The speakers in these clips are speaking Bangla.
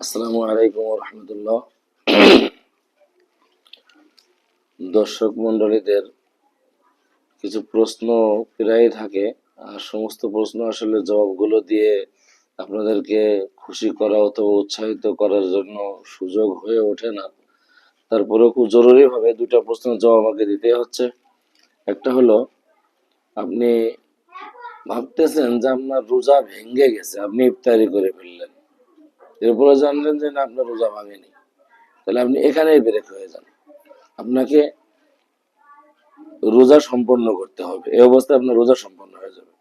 আলাইকুম রহমতুল্লাহ দর্শক মন্ডলীদের কিছু প্রশ্ন প্রায় থাকে, আর সমস্ত প্রশ্ন আসলে জবাবগুলো দিয়ে আপনাদেরকে খুশি করা অথবা উৎসাহিত করার জন্য সুযোগ হয়ে ওঠে না। তারপরেও খুব জরুরিভাবে দুটা প্রশ্নের জবাব আমাকে দিতে হচ্ছে। একটা হলো, আপনি ভাবতেছেন যে আপনার রোজা ভেঙে গেছে, আপনি ইফতারি করে ফেললেন। এরপরে জানলেন যে না, আপনার রোজা ভাঙেনি। তাহলে আপনি এখানেই ব্রেক হয়ে যান। আপনাকে রোজা সম্পন্ন করতে হবে। এই অবস্থায় আপনার রোজা সম্পন্ন হয়ে যাবে।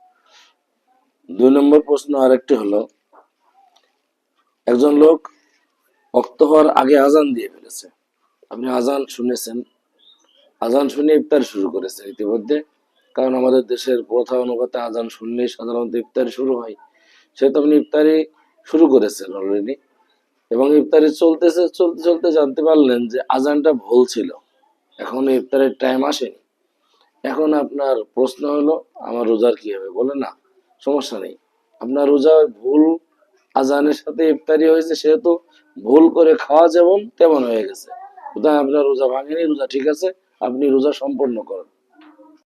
দুই নম্বর প্রশ্ন আরেকটি হলো, একজন লোক অক্ত হওয়ার আগে আজান দিয়ে ফেলেছে। আপনি আজান শুনেছেন। আজান শুনে ইফতার শুরু করেছেন ইতিমধ্যে। কারণ আমাদের দেশের প্রথা অনুপাতে আজান শুনলেই সাধারণত ইফতারি শুরু হয়। সেহেতু আপনি ইফতারি শুরু করেছেন অলরেডি এবং ইফতারি চলতেছে, চলতে চলতে জানতে পারলেন যে আজানটা ভুল ছিল। এখন ইফতারের টাইম আসেনি। এখন আপনার প্রশ্ন হলো, আমার রোজার কি হবে? বলে না, সমস্যা নেই। আপনার রোজা ভুল আজানের সাথে ইফতারি হয়েছে, সেহেতু ভুল করে খাওয়া যেমন তেমন হয়ে গেছে। সুতরাং আপনার রোজা ভাঙেনি, রোজা ঠিক আছে, আপনি রোজা সম্পন্ন করেন।